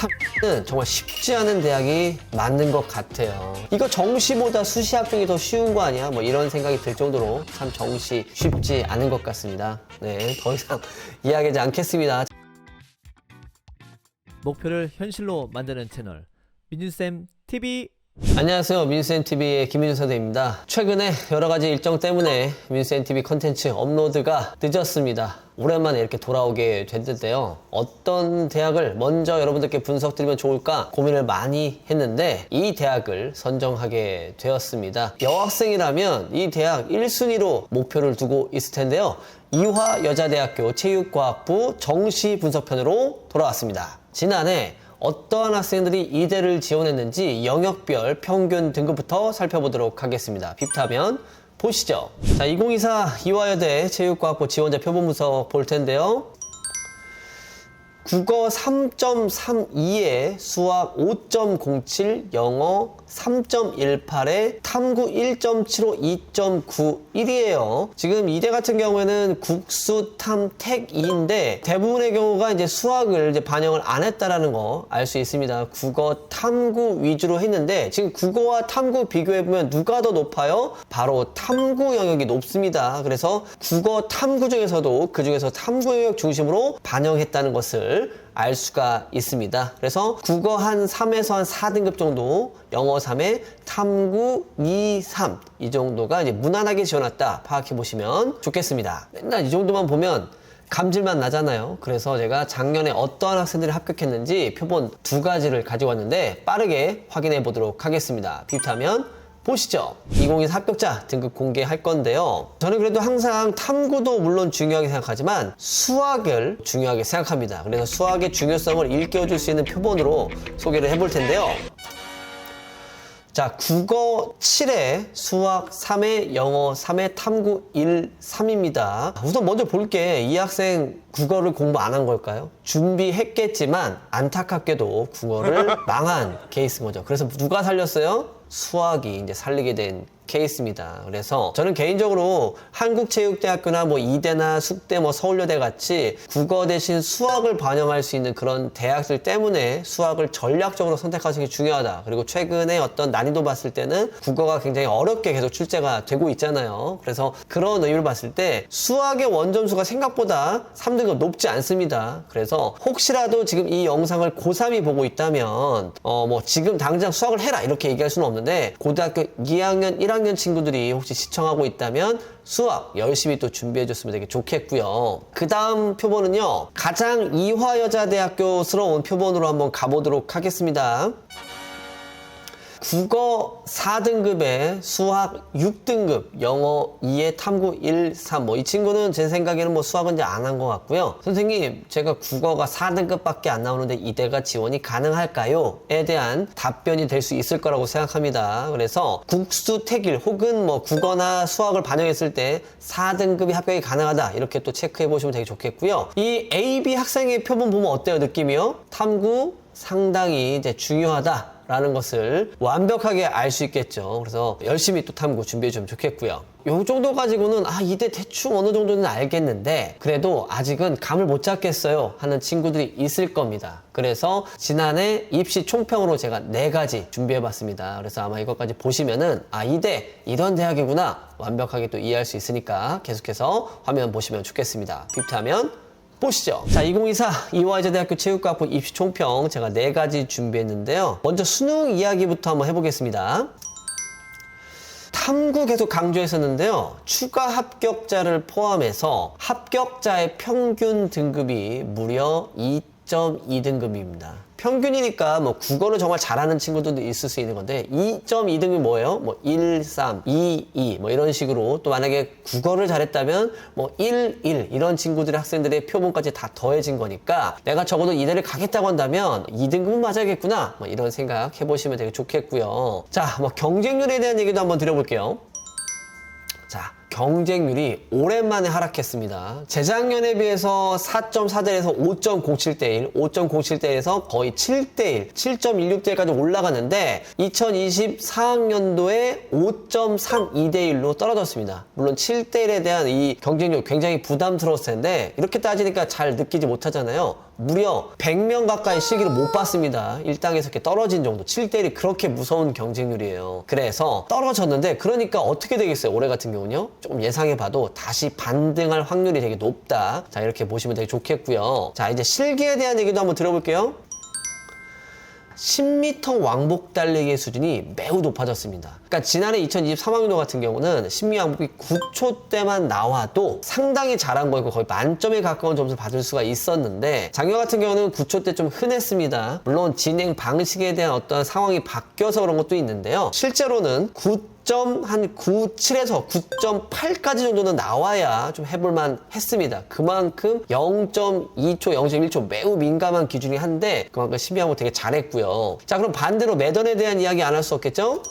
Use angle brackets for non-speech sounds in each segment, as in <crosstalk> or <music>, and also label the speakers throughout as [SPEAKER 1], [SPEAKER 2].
[SPEAKER 1] 참는 정말 쉽지 않은 대학이 맞는 것 같아요. 이거 정시보다 수시 합격이 더 쉬운 거 아니야? 뭐 이런 생각이 들 정도로 참 정시 쉽지 않은 것 같습니다. 네, 더 이상 <laughs> 이야기하지 않겠습니다.
[SPEAKER 2] 목표를 현실로 만드는 채널 민준쌤 TV
[SPEAKER 1] 안녕하세요. 민센TV의 김민준 선생입니다. 최근에 여러 가지 일정 때문에 민센TV 컨텐츠 업로드가 늦었습니다. 오랜만에 이렇게 돌아오게 됐는데요. 어떤 대학을 먼저 여러분들께 분석드리면 좋을까 고민을 많이 했는데 이 대학을 선정하게 되었습니다. 여학생이라면 이 대학 1순위로 목표를 두고 있을 텐데요. 이화여자대학교 체육과학부 정시 분석편으로 돌아왔습니다. 지난해 어떠한 학생들이 이대를 지원했는지 영역별 평균 등급부터 살펴보도록 하겠습니다. 빕타면 보시죠. 자, 2024 이화여대 체육과학부 지원자 표본 분석 볼 텐데요. 국어 3.32에 수학 5.07, 영어 3.18에 탐구 1.75, 2.91이에요. 지금 이대 같은 경우에는 국수, 탐, 택 2인데 대부분의 경우가 이제 수학을 이제 반영을 안 했다라는 거 알 수 있습니다. 국어, 탐구 위주로 했는데 지금 국어와 탐구 비교해 보면 누가 더 높아요? 바로 탐구 영역이 높습니다. 그래서 국어 탐구 중에서도 그 중에서 탐구 영역 중심으로 반영했다는 것을 알 수가 있습니다. 그래서 국어 한 3에서 한 4등급 정도, 영어 3에 탐구 2, 3. 이 정도가 이제 무난하게 지어놨다 파악해 보시면 좋겠습니다. 맨날 이 정도만 보면 감질만 나잖아요. 그래서 제가 작년에 어떠한 학생들이 합격했는지 표본 두 가지를 가지고 왔는데 빠르게 확인해 보도록 하겠습니다. 비타면 보시죠. 2024 합격자 등급 공개할 건데요. 저는 그래도 항상 탐구도 물론 중요하게 생각하지만 수학을 중요하게 생각합니다. 그래서 수학의 중요성을 일깨워줄 수 있는 표본으로 소개를 해볼 텐데요. 자, 국어 7에 수학 3에 영어 3에 탐구 1, 3입니다. 우선 먼저 볼게. 이 학생 국어를 공부 안 한 걸까요? 준비했겠지만 안타깝게도 국어를 <laughs> 망한 케이스인 거죠. 그래서 누가 살렸어요? 수학이 이제 살리게 된 케이스입니다. 그래서 저는 개인적으로 한국체육대학교나 뭐 이대나 숙대 뭐 서울여대 같이 국어 대신 수학을 반영할 수 있는 그런 대학들 때문에 수학을 전략적으로 선택하시는 게 중요하다. 그리고 최근에 어떤 난이도 봤을 때는 국어가 굉장히 어렵게 계속 출제가 되고 있잖아요. 그래서 그런 의미를 봤을 때 수학의 원점수가 생각보다 3등급 높지 않습니다. 그래서 혹시라도 지금 이 영상을 고3이 보고 있다면 어 뭐 지금 당장 수학을 해라 이렇게 얘기할 수는 없는데 고등학교 2학년 1학년 친구들이 혹시 시청하고 있다면 수학 열심히 또 준비해 줬으면 되게 좋겠고요. 그 다음 표본은요. 가장 이화여자대학교스러운 표본으로 한번 가보도록 하겠습니다. 국어 4등급에 수학 6등급, 영어 2에 탐구 1, 3. 뭐 이 친구는 제 생각에는 뭐 수학은 이제 안 한 것 같고요. 선생님, 제가 국어가 4등급밖에 안 나오는데 이대가 지원이 가능할까요? 에 대한 답변이 될 수 있을 거라고 생각합니다. 그래서 국수 택일 혹은 뭐 국어나 수학을 반영했을 때 4등급이 합격이 가능하다. 이렇게 또 체크해 보시면 되게 좋겠고요. 이 AB 학생의 표본 보면 어때요? 느낌이요? 탐구 상당히 이제 중요하다. 라는 것을 완벽하게 알 수 있겠죠. 그래서 열심히 또 탐구 준비해 주면 좋겠고요. 요 정도 가지고는 아 이대 대충 어느 정도는 알겠는데 그래도 아직은 감을 못 잡겠어요 하는 친구들이 있을 겁니다. 그래서 지난해 입시 총평으로 제가 네 가지 준비해 봤습니다. 그래서 아마 이것까지 보시면은 아 이대 이런 대학이구나 완벽하게 또 이해할 수 있으니까 계속해서 화면 보시면 좋겠습니다. 빅트하면 보시죠. 자, 2024 이화여자대학교 체육과학부 입시 총평 제가 네 가지 준비했는데요. 먼저 수능 이야기부터 한번 해보겠습니다. 탐구 계속 강조했었는데요. 추가 합격자를 포함해서 합격자의 평균 등급이 무려 2.2등급입니다. 평균이니까 뭐 국어를 정말 잘하는 친구들도 있을 수 있는 건데 2.2등급이 뭐예요? 뭐 1, 3, 2, 2 뭐 이런 식으로 또 만약에 국어를 잘했다면 뭐 1, 1 이런 친구들의 학생들의 표본까지 다 더해진 거니까 내가 적어도 이대를 가겠다고 한다면 2등급은 맞아야겠구나 뭐 이런 생각 해보시면 되게 좋겠고요. 자, 뭐 경쟁률에 대한 얘기도 한번 드려볼게요. 자, 경쟁률이 오랜만에 하락했습니다. 재작년에 비해서 4.4대1에서 5.07대1, 5.07대1에서 거의 7대1, 7.16대1까지 올라갔는데 2024학년도에 5.32대1로 떨어졌습니다. 물론 7대1에 대한 이 경쟁률 굉장히 부담스러웠을 텐데 이렇게 따지니까 잘 느끼지 못하잖아요. 무려 100명 가까이 실기를 못 봤습니다. 1당에서 이렇게 떨어진 정도. 7대1이 그렇게 무서운 경쟁률이에요. 그래서 떨어졌는데 그러니까 어떻게 되겠어요? 올해 같은 경우는요. 조금 예상해봐도 다시 반등할 확률이 되게 높다. 자 이렇게 보시면 되게 좋겠고요. 자 이제 실기에 대한 얘기도 한번 들어볼게요. 10m 왕복 달리기의 수준이 매우 높아졌습니다. 그러니까 지난해 2023학년도 같은 경우는 10m 왕복이 9초 때만 나와도 상당히 잘한 거고 거의 만점에 가까운 점수를 받을 수가 있었는데 작년 같은 경우는 9초 때 좀 흔했습니다. 물론 진행 방식에 대한 어떤 상황이 바뀌어서 그런 것도 있는데요. 실제로는 9한 97에서 9.8까지 정도는 나와야 좀 해볼만 했습니다. 그만큼 0.2초, 0.1초 매우 민감한 기준이 한데 그만큼 12하고 되게 잘했고요. 자 그럼 반대로 매던에 대한 이야기 안 할 수 없겠죠?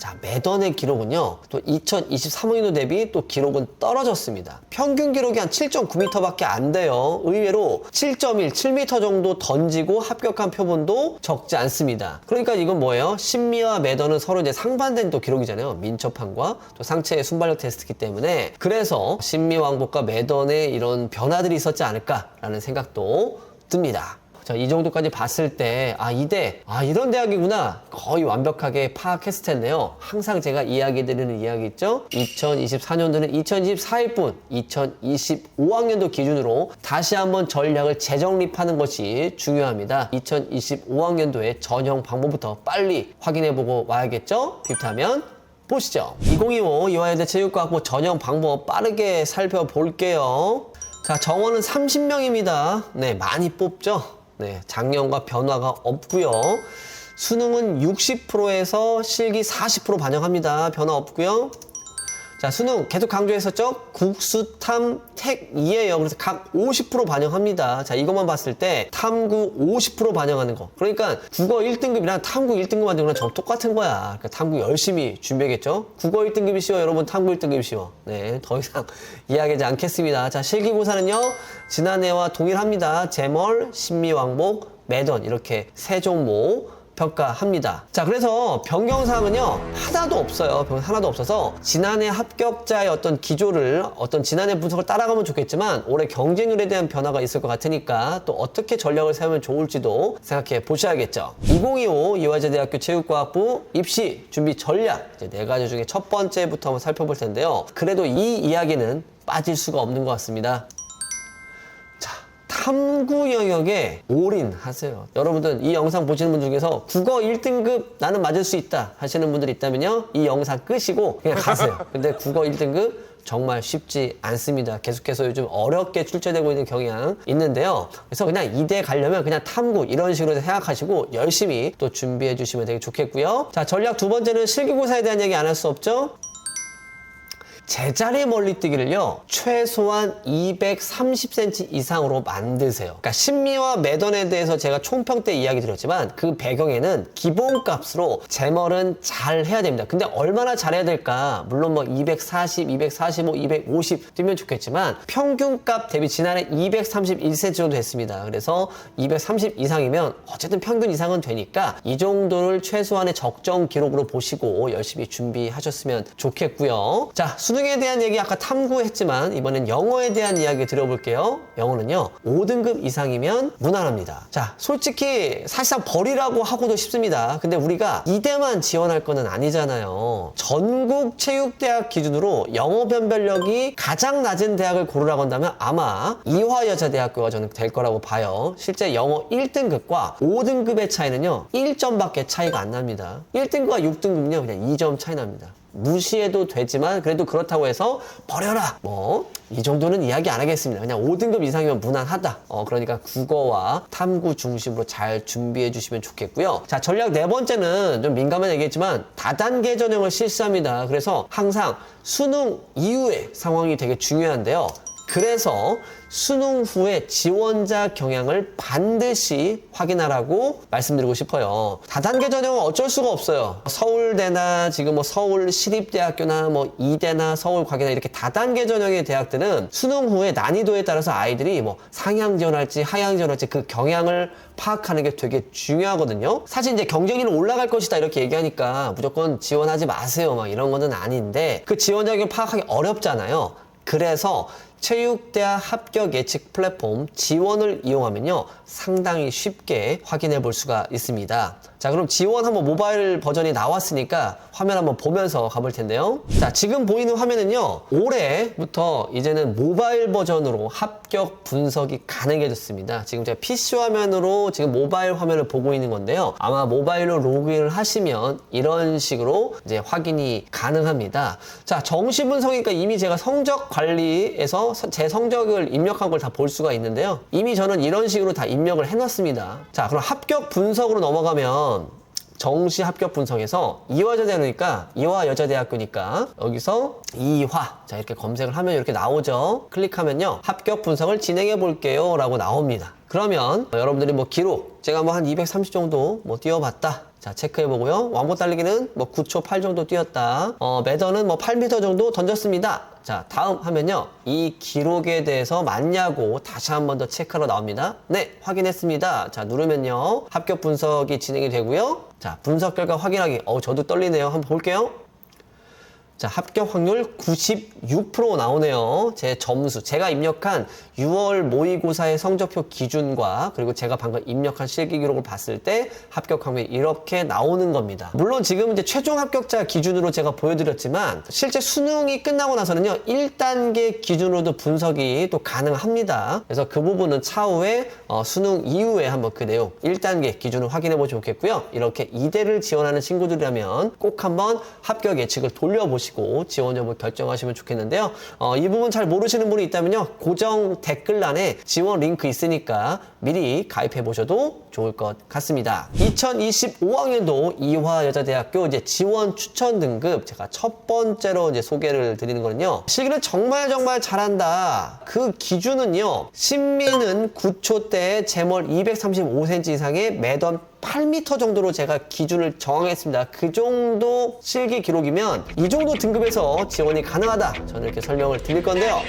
[SPEAKER 1] 자, 매던의 기록은요, 또 2023학년도 대비 또 기록은 떨어졌습니다. 평균 기록이 한 7.9m밖에 안 돼요. 의외로 7.1, 7m 정도 던지고 합격한 표본도 적지 않습니다. 그러니까 이건 뭐예요? 신미와 매던은 서로 이제 상반된 또 기록이잖아요. 민첩함과 또 상체의 순발력 테스트이기 때문에. 그래서 신미 왕복과 매던의 이런 변화들이 있었지 않을까라는 생각도 듭니다. 자, 이 정도까지 봤을 때, 아, 이대, 아, 이런 대학이구나. 거의 완벽하게 파악했을 텐데요. 항상 제가 이야기 드리는 이야기 있죠? 2024년도는 2024일 뿐, 2025학년도 기준으로 다시 한번 전략을 재정립하는 것이 중요합니다. 2025학년도의 전형 방법부터 빨리 확인해보고 와야겠죠? 비타면 보시죠. 2025 이화여대 체육과학부 전형 방법 빠르게 살펴볼게요. 자, 정원은 30명입니다. 네, 많이 뽑죠? 네, 작년과 변화가 없고요. 수능은 60%에서 실기 40% 반영합니다. 변화 없고요. 자, 수능 계속 강조했었죠? 국수 탐 택2예요. 그래서 각 50% 반영합니다. 자, 이것만 봤을 때 탐구 50% 반영하는 거. 그러니까 국어 1등급이랑 탐구 1등급 만드는 거랑 정 똑같은 거야. 그러니까 탐구 열심히 준비하겠죠? 국어 1등급이 쉬워, 여러분. 탐구 1등급이 쉬워. 네, 더 이상 <laughs> 이야기하지 않겠습니다. 자, 실기고사는요, 지난해와 동일합니다. 제멀, 신미왕복, 매던 이렇게 세 종목 평가합니다. 자, 그래서 변경사항은요, 하나도 없어요. 변경 하나도 없어서, 지난해 합격자의 어떤 기조를, 어떤 지난해 분석을 따라가면 좋겠지만, 올해 경쟁률에 대한 변화가 있을 것 같으니까, 또 어떻게 전략을 세우면 좋을지도 생각해 보셔야겠죠. 2025 이화여대학교 체육과학부 입시 준비 전략, 이제 네 가지 중에 첫 번째부터 한번 살펴볼 텐데요. 그래도 이 이야기는 빠질 수가 없는 것 같습니다. 자, 탐구 영역에 올인하세요. 여러분들 이 영상 보시는 분 중에서 국어 1등급 나는 맞을 수 있다 하시는 분들 있다면요. 이 영상 끄시고 그냥 가세요. <laughs> 근데 국어 1등급 정말 쉽지 않습니다. 계속해서 요즘 어렵게 출제되고 있는 경향 있는데요. 그래서 그냥 이대 가려면 그냥 탐구 이런 식으로 생각하시고 열심히 또 준비해 주시면 되게 좋겠고요. 자, 전략 두 번째는 실기고사에 대한 얘기 안 할 수 없죠? 제자리 멀리뛰기를요 최소한 230cm 이상으로 만드세요. 그러니까 신미와 매던에 대해서 제가 총평 때 이야기 드렸지만 그 배경에는 기본값으로 제멀은 잘 해야 됩니다. 근데 얼마나 잘해야 될까? 물론 뭐 240, 245, 250 뛰면 좋겠지만 평균값 대비 지난해 231cm 정도 됐습니다. 그래서 230 이상이면 어쨌든 평균 이상은 되니까 이 정도를 최소한의 적정 기록으로 보시고 열심히 준비하셨으면 좋겠고요. 자 수능 수능에 대한 얘기 아까 탐구했지만 이번엔 영어에 대한 이야기 드려볼게요. 영어는요 5등급 이상이면 무난합니다. 자 솔직히 사실상 버리라고 하고도 싶습니다. 근데 우리가 이대만 지원할 거는 아니잖아요. 전국 체육대학 기준으로 영어 변별력이 가장 낮은 대학을 고르라고 한다면 아마 이화여자대학교가 저는 될 거라고 봐요. 실제 영어 1등급과 5등급의 차이는요 1점밖에 차이가 안 납니다. 1등급과 6등급은요 그냥 2점 차이 납니다. 무시해도 되지만 그래도 그렇다고 해서 버려라. 뭐 이 정도는 이야기 안 하겠습니다. 그냥 5등급 이상이면 무난하다. 어 그러니까 국어와 탐구 중심으로 잘 준비해 주시면 좋겠고요. 자 전략 네 번째는 좀 민감한 얘기했지만 다단계 전형을 실시합니다. 그래서 항상 수능 이후의 상황이 되게 중요한데요 그래서 수능 후에 지원자 경향을 반드시 확인하라고 말씀드리고 싶어요. 다단계 전형은 어쩔 수가 없어요. 서울대나 지금 뭐 서울 시립대학교나 뭐 이대나 서울과기나 이렇게 다단계 전형의 대학들은 수능 후에 난이도에 따라서 아이들이 뭐 상향 지원할지 하향 지원할지 그 경향을 파악하는 게 되게 중요하거든요. 사실 이제 경쟁률은 올라갈 것이다 이렇게 얘기하니까 무조건 지원하지 마세요 막 이런 거는 아닌데 그 지원 자격을 파악하기 어렵잖아요. 그래서 체육대학 합격 예측 플랫폼 지원을 이용하면요 상당히 쉽게 확인해 볼 수가 있습니다. 자 그럼 지원 한번 모바일 버전이 나왔으니까 화면 한번 보면서 가볼 텐데요. 자 지금 보이는 화면은요 올해부터 이제는 모바일 버전으로 합격 분석이 가능해졌습니다. 지금 제가 PC 화면으로 지금 모바일 화면을 보고 있는 건데요. 아마 모바일로 로그인을 하시면 이런 식으로 이제 확인이 가능합니다. 자 정시 분석이니까 이미 제가 성적 관리에서 서- 제 성적을 입력한 걸 다 볼 수가 있는데요. 이미 저는 이런 식으로 다 입력을 해놨습니다. 자 그럼 합격 분석으로 넘어가면 정시 합격 분석에서 이화여자대학교니까 이화여자대학교니까 여기서 이화 자 이렇게 검색을 하면 이렇게 나오죠. 클릭하면요. 합격 분석을 진행해 볼게요. 라고 나옵니다. 그러면 여러분들이 뭐 기록 제가 뭐 한 230 정도 뭐 뛰어봤다 자 체크해 보고요. 왕복 달리기는 뭐 9초 8 정도 뛰었다. 어 매더는 뭐 8m 정도 던졌습니다. 자 다음 하면요. 이 기록에 대해서 맞냐고 다시 한 번 더 체크하러 나옵니다. 네 확인했습니다. 자 누르면요. 합격 분석이 진행이 되고요. 자 분석 결과 확인하기. 어 저도 떨리네요. 한번 볼게요 자, 합격 확률 96% 나오네요. 제 점수. 제가 입력한 6월 모의고사의 성적표 기준과 그리고 제가 방금 입력한 실기 기록을 봤을 때 합격 확률이 이렇게 나오는 겁니다. 물론 지금 이제 최종 합격자 기준으로 제가 보여드렸지만 실제 수능이 끝나고 나서는요, 1단계 기준으로도 분석이 또 가능합니다. 그래서 그 부분은 차후에 어, 수능 이후에 한번 그 내용 1단계 기준을 확인해 보시면 좋겠고요. 이렇게 2대를 지원하는 친구들이라면 꼭 한번 합격 예측을 돌려보시고 지원 여부 결정하시면 좋겠는데요. 어, 이 부분 잘 모르시는 분이 있다면요. 고정 댓글란에 지원 링크 있으니까 미리 가입해 보셔도 좋을 것 같습니다. 2025학년도 이화여자대학교 이제 지원 추천 등급 제가 첫 번째로 이제 소개를 드리는 거는요. 실기는 정말 정말 잘한다. 그 기준은요. 신민은 9초 때 제멀 235cm 이상의 매던 8m 정도로 제가 기준을 정하겠습니다. 그 정도 실기 기록이면 이 정도 등급에서 지원이 가능하다. 저는 이렇게 설명을 드릴 건데요.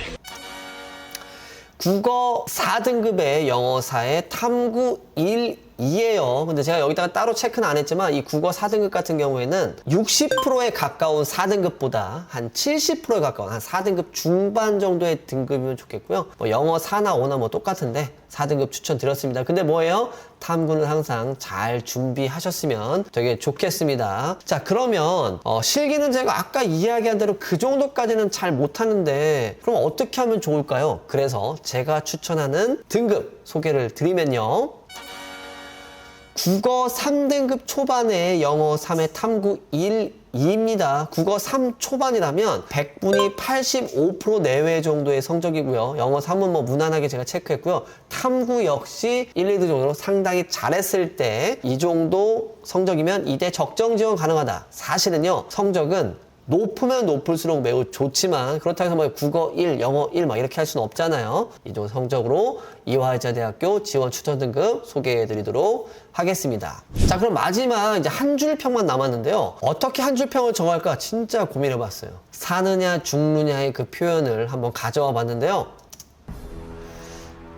[SPEAKER 1] 국어 4등급의 영어사의 탐구 1, 2예요. 근데 제가 여기다가 따로 체크는 안 했지만 이 국어 4등급 같은 경우에는 60%에 가까운 4등급보다 한 70%에 가까운 한 4등급 중반 정도의 등급이면 좋겠고요. 뭐 영어 4나 5나 뭐 똑같은데 4등급 추천드렸습니다. 근데 뭐예요? 탐구는 항상 잘 준비하셨으면 되게 좋겠습니다. 자, 그러면 어, 실기는 제가 아까 이야기한 대로 그 정도까지는 잘 못하는데 그럼 어떻게 하면 좋을까요? 그래서 제가 추천하는 등급 소개를 드리면요. 국어 3등급 초반에 영어 3의 탐구 1, 2입니다. 국어 3 초반이라면 100분이 85% 내외 정도의 성적이고요. 영어 3은 뭐 무난하게 제가 체크했고요. 탐구 역시 1, 2등 정도로 상당히 잘했을 때 이 정도 성적이면 이대 적정 지원 가능하다. 사실은요. 성적은 높으면 높을수록 매우 좋지만 그렇다고 해서 뭐 국어 1, 영어 1 막 이렇게 할 수는 없잖아요. 이 정도 성적으로 이화여자대학교 지원 추천 등급 소개해 드리도록 하겠습니다. 자, 그럼 마지막 이제 한 줄 평만 남았는데요. 어떻게 한 줄 평을 정할까 진짜 고민해 봤어요. 사느냐 죽느냐의 그 표현을 한번 가져와 봤는데요.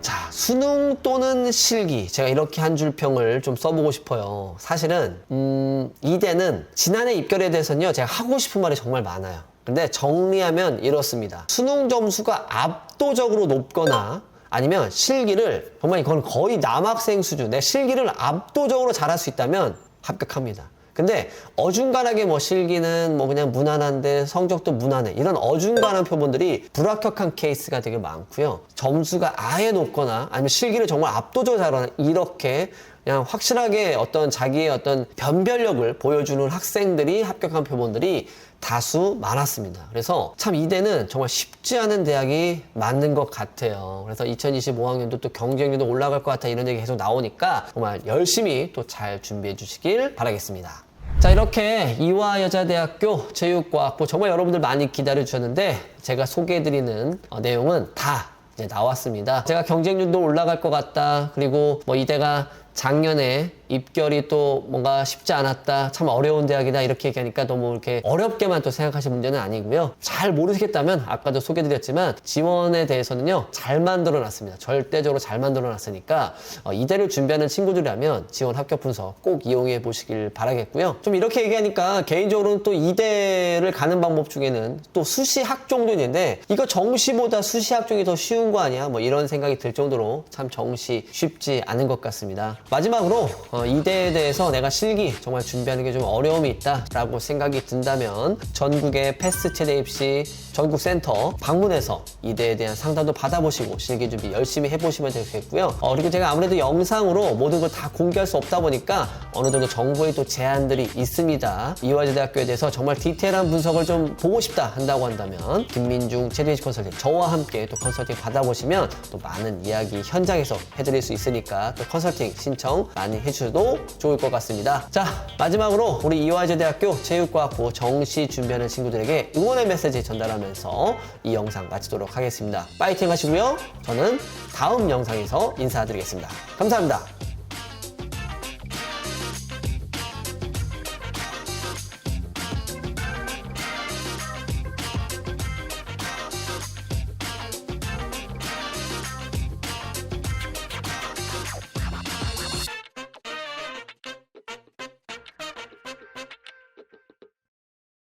[SPEAKER 1] 자, 수능 또는 실기. 제가 이렇게 한 줄 평을 좀 써보고 싶어요. 사실은, 음, 이대는 지난해 입결에 대해서는요, 제가 하고 싶은 말이 정말 많아요. 근데 정리하면 이렇습니다. 수능 점수가 압도적으로 높거나 아니면 실기를, 정말 이건 거의 남학생 수준, 내 실기를 압도적으로 잘할 수 있다면 합격합니다. 근데 어중간하게 뭐 실기는 뭐 그냥 무난한데 성적도 무난해 이런 어중간한 표본들이 불합격한 케이스가 되게 많고요 점수가 아예 높거나 아니면 실기를 정말 압도적으로 잘하는 이렇게 그냥 확실하게 어떤 자기의 어떤 변별력을 보여주는 학생들이 합격한 표본들이 다수 많았습니다. 그래서 참 이대는 정말 쉽지 않은 대학이 맞는 것 같아요. 그래서 2025학년도 또 경쟁률도 올라갈 것 같아 이런 얘기 계속 나오니까 정말 열심히 또 잘 준비해 주시길 바라겠습니다. 자 이렇게 이화여자대학교 체육과학부 정말 여러분들 많이 기다려 주셨는데 제가 소개해드리는 어, 내용은 다 이제 나왔습니다. 제가 경쟁률도 올라갈 것 같다. 그리고 뭐 이대가 작년에 입결이 또 뭔가 쉽지 않았다. 참 어려운 대학이다. 이렇게 얘기하니까 너무 이렇게 어렵게만 또 생각하실 문제는 아니고요. 잘 모르시겠다면 아까도 소개드렸지만 지원에 대해서는요. 잘 만들어 놨습니다. 절대적으로 잘 만들어 놨으니까 어, 이대를 준비하는 친구들이라면 지원 합격 분석 꼭 이용해 보시길 바라겠고요. 좀 이렇게 얘기하니까 개인적으로는 또 이대를 가는 방법 중에는 또 수시 학종도 있는데 이거 정시보다 수시 학종이 더 쉬운 거 아니야? 뭐 이런 생각이 들 정도로 참 정시 쉽지 않은 것 같습니다. 마지막으로 어, 이대에 대해서 내가 실기 정말 준비하는 게 좀 어려움이 있다라고 생각이 든다면 전국의 패스 체대 입시 전국 센터 방문해서 이대에 대한 상담도 받아보시고 실기 준비 열심히 해보시면 되겠고요. 어, 그리고 제가 아무래도 영상으로 모든 걸 다 공개할 수 없다 보니까 어느 정도 정보의 또 제한들이 있습니다. 이화여대학교에 대해서 정말 디테일한 분석을 좀 보고 싶다 한다고 한다면 김민중 체대 입시 컨설팅 저와 함께 또 컨설팅 받아보시면 또 많은 이야기 현장에서 해드릴 수 있으니까 또 컨설팅 신청 많이 해주셔도 좋을 것 같습니다. 자 마지막으로 우리 이화여대학교 체육과학부 정시 준비하는 친구들에게 응원의 메시지 전달하면서 이 영상 마치도록 하겠습니다. 파이팅 하시고요. 저는 다음 영상에서 인사드리겠습니다. 감사합니다.